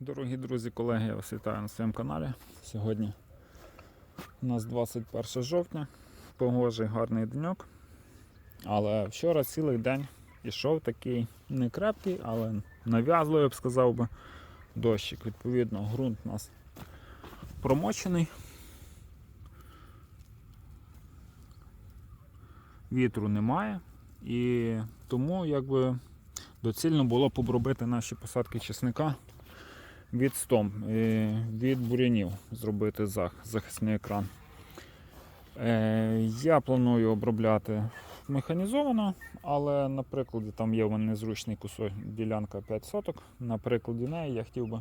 Друзі, колеги, я вас вітаю на своєму каналі. Сьогодні у нас 21 жовтня, погожий гарний деньок. Але вчора цілий день ішов такий не крепкий, але нав'язливий, я б сказав би, дощик. Відповідно, ґрунт у нас промочений. Вітру немає. І тому якби доцільно було б обробити наші посадки чесника від стом, е, від бурянів зробити захисний екран. Е, Я планую обробляти механізовано, але на прикладі там є у мене незручний кусок ділянка 5 соток. На прикладі неї я хотів би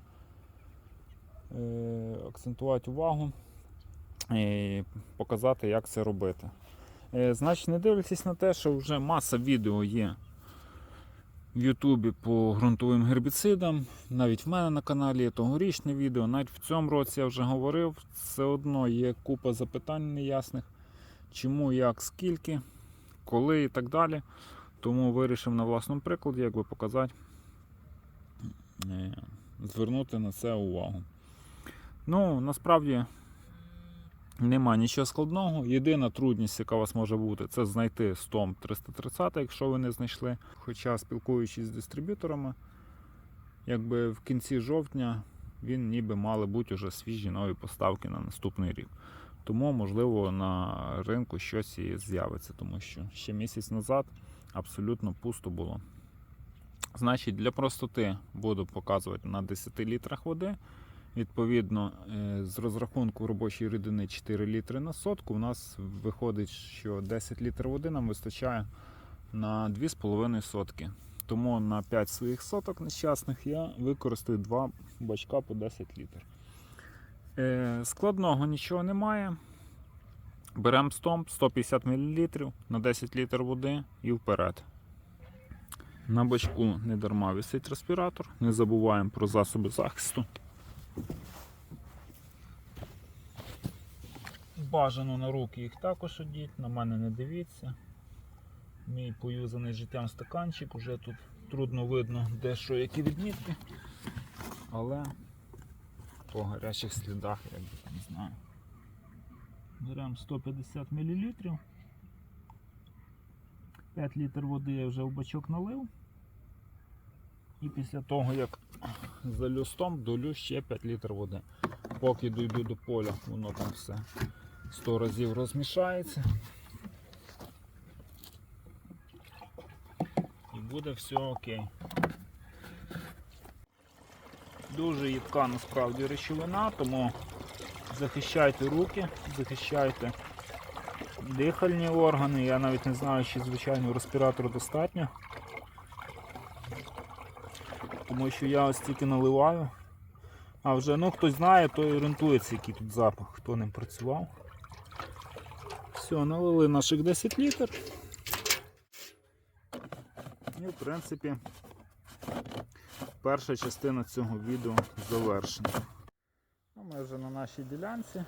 е, акцентувати увагу і показати, як це робити. Значить, не дивлячись на те, що вже маса відео є в Ютубі по ґрунтовим гербіцидам. Навіть в мене на каналі є тогорічне відео, навіть в цьому році я вже говорив, все одно є купа запитань неясних, чому, як, скільки, коли і так далі. Тому вирішив на власному прикладі якби показати, е, звернути на це увагу. Ну, насправді нема нічого складного. Єдина трудність, яка у вас може бути, це знайти стом 330, якщо ви не знайшли. Хоча спілкуючись з дистриб'юторами, якби в кінці жовтня він ніби мали бути вже свіжі нові поставки на наступний рік. Тому, можливо, на ринку щось і з'явиться, тому що ще місяць назад абсолютно пусто було. Значить, для простоти буду показувати на 10 літрах води. Відповідно, е, з розрахунку робочої рідини 4 літри на сотку, у нас виходить, що 10 літрів води нам вистачає на 2,5 сотки. Тому на 5 своїх соток нещасних я використаю 2 бачка по 10 літрів. Е, Складного нічого немає. Беремо стомп 150 мл на 10 літрів води і вперед. На бачку не дарма висить респіратор. Не забуваємо про засоби захисту. Бажано на руки їх також одіть, на мене не дивіться. Мій поюзаний життям стаканчик, уже тут трудно видно де що, які відмітки. Але по гарячих слідах, там не знаю. Беремо 150 мл. 5 літр води я вже в бачок налив. І після того, як залю стом, долю ще 5 літр води. Поки дойду до поля, воно там все 100 разів розмішається. І буде все окей. Дуже їдка насправді речовина, тому захищайте руки, захищайте дихальні органи. Я навіть не знаю, чи звичайно респіратор достатньо. Тому що я ось тільки наливаю. А вже ну хтось знає, той орієнтується, який тут запах, хто ним працював. Все, налили наших 10 літр. І в принципі перша частина цього відео завершена. Ну, Ми вже на нашій ділянці.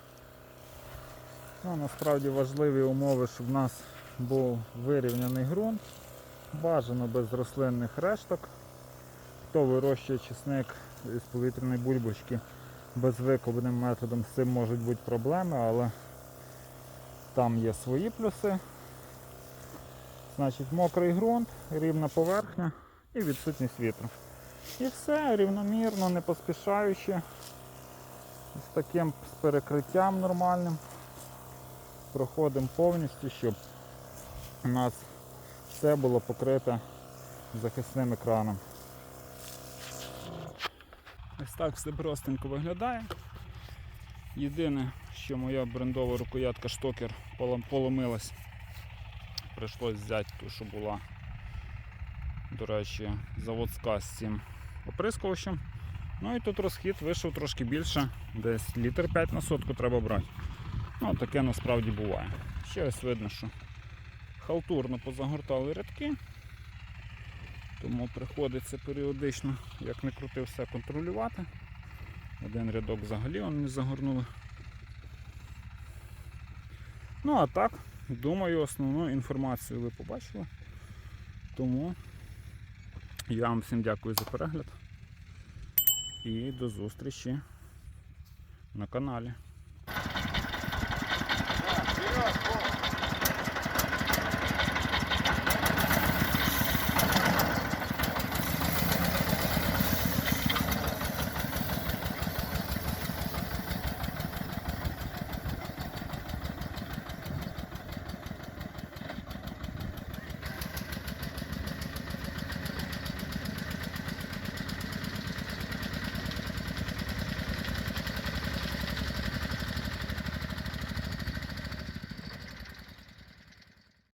Ну, Насправді важливі умови, щоб в нас був вирівняний ґрунт, бажано без рослинних решток. Хто вирощує чесник із повітряної бульбочки безвикопним методом, з цим можуть бути проблеми, але там є свої плюси. Значить, мокрий ґрунт, рівна поверхня і відсутність вітру. І все рівномірно, не поспішаючи, з таким з перекриттям нормальним. Проходимо повністю, щоб у нас все було покрите захисним екраном. Ось так все простенько виглядає. Єдине, що моя брендова рукоятка штокер поломилась. Прийшлось взяти ту, що була, до речі, заводська з цим оприскувачем. Ну і тут розхід вийшов трошки більше, десь літр 5 на сотку треба брати. Ну, таке насправді буває. Ще ось видно, що халтурно позагортали рядки. Тому приходиться періодично, як не крути, все контролювати. Один рядок взагалі он не загорнули. Ну а так, думаю, основну інформацію ви побачили. Тому я вам всім дякую за перегляд. І до зустрічі на каналі.